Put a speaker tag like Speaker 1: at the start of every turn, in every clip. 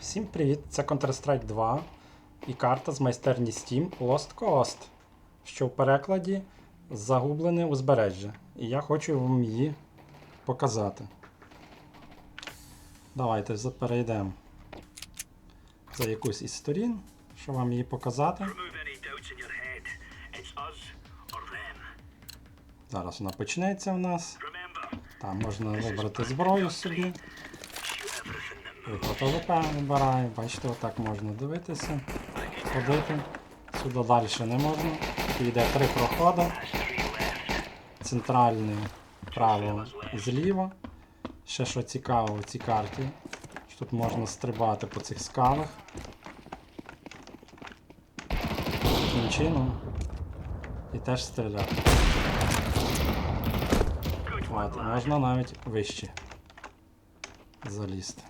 Speaker 1: Всім привіт! Це Counter-Strike 2 і карта з майстерні Steam Lost Coast, що в перекладі Загублене узбережжя. І я хочу вам її показати. Давайте перейдемо за якусь із сторін, щоб вам її показати. Зараз вона почнеться в нас. Там можна вибрати зброю собі. ОВП вибираю. Бачите, отак можна дивитися, ходити. Сюди далі не можна. Йде три проходи. Центральний право зліва. Ще що цікаво в цій карті. що Тут можна стрибати по цих скалах. Таким чином. І теж стріляти. От, можна навіть вище залізти.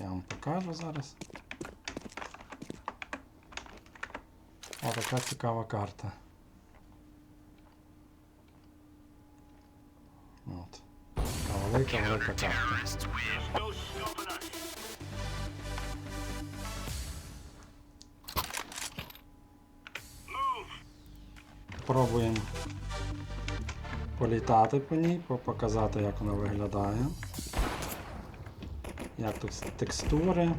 Speaker 1: Я вам покажу зараз. О, така цікава карта. От. Така велика, велика карта. Пробуємо політати по ній, по- показати, як вона виглядає. Як тут текстури.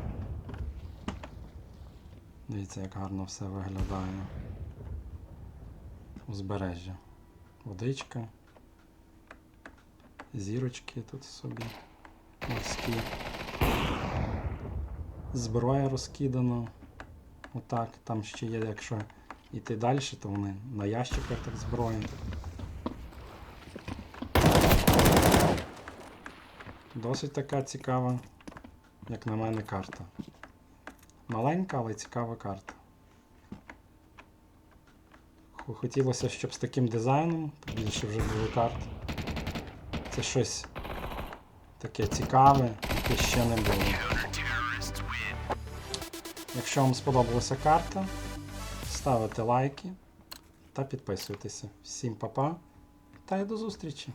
Speaker 1: Дивіться, як гарно все виглядає. Узбережжя. Водичка. Зірочки тут собі морські. Зброя розкидана. Отак, там ще є, якщо йти далі, то вони на ящиках так зброя. Досить така цікава, як на мене, карта. Маленька, але цікава карта. Хотілося, щоб з таким дизайном, більше вже було карт. Це щось таке цікаве, яке ще не було. Якщо вам сподобалася карта, ставите лайки та підписуйтеся. Всім па-па та й до зустрічі!